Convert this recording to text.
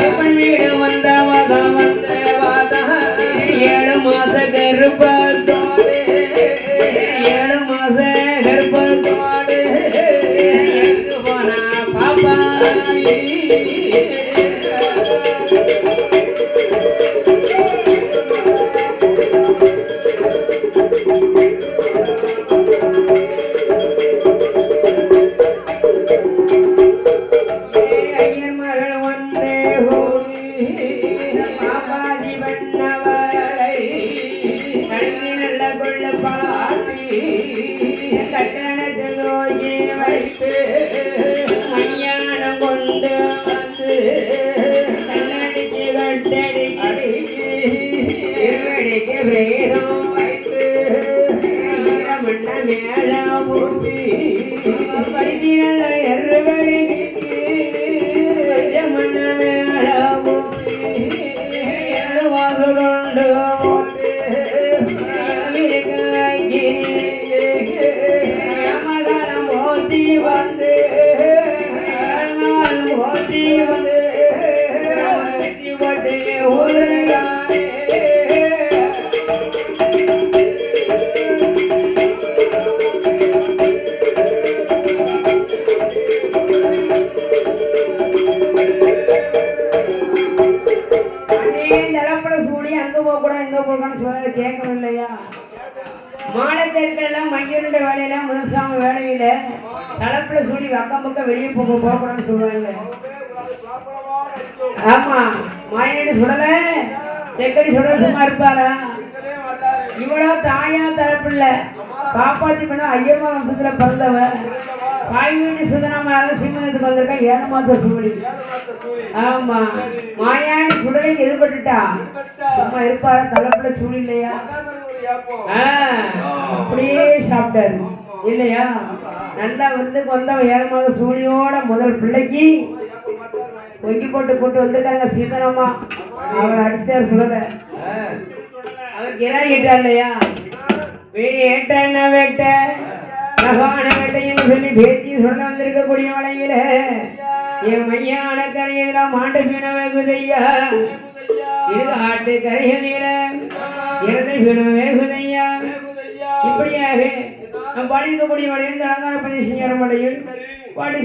அப்பன் வீடு வந்தவத வந்தவத ஏழு மாச கருப்பத்தோடு. ஏழு மாச கருப்பத்தோடு. எங்கு போனா பாப்பா ஹோலி பாபாஜி பண்ணவளை கண்ணி கொள்ள பாட்டி கட்டணத்தை நோக்கி வைத்து கல்யாணம் கொண்டு வந்து கண்ணடிக்கு கட்டடி அடிக்கு இருவடிக்கு பிரேதம் வைத்து மண்ண மேல பூசி பைதி சொல்றது கேட்கணும் இல்லையா மாடத்தேர்களெல்லாம் மையனுட வேலையில தளப்புல சூடி அக்கம் பக்கம் வெளியே போக போகக்கூடாதுன்னு சொல்றாங்க ஆமா மாயனடி சுடல தெக்கடி சுடல சும்மா இருப்பாரா இவ்வளவு தாயா தரப்பில்ல. காப்பாத்தி பண்ண ஐயம்மா வம்சத்துல பிறந்தவ. தாய் வீட்டு சுதனமாக சிம்மத்துக்கு வந்திருக்கா. ஏழு மாச சூழி ஆமா மாயாண்டி சுடலை எதிர்பட்டுட்டா. சும்மா இருப்பாரா தலைப்புல சூழி இல்லையா? ஆ, அப்படியே சாப்பிட்டாரு. இல்லையா? நல்லா வந்து வந்தவன் ஏழு மாத சூழியோட முதல் பிள்ளைக்கு பொங்கி போட்டு போட்டு வந்துட்டாங்க சீதனமா அவர் அடிச்சிட்டாரு சுடல அவர் கிராகிட்டா இல்லையா? வீடு ஏட்ட என்ன வேட்ட? நகான வேட்டைன்னு சொல்லி பேச்சு சொல்ல வந்திருக்கக்கூடிய வளையில என் மையான கரையில மாட்டு பிண வெகுதையா இது ஆட்டு கரைய நீல இறந்த பிண வேகுதையா இப்படியாக நம் படிக்கக்கூடிய வளையில் அலங்கார பணி செய்ய பாடி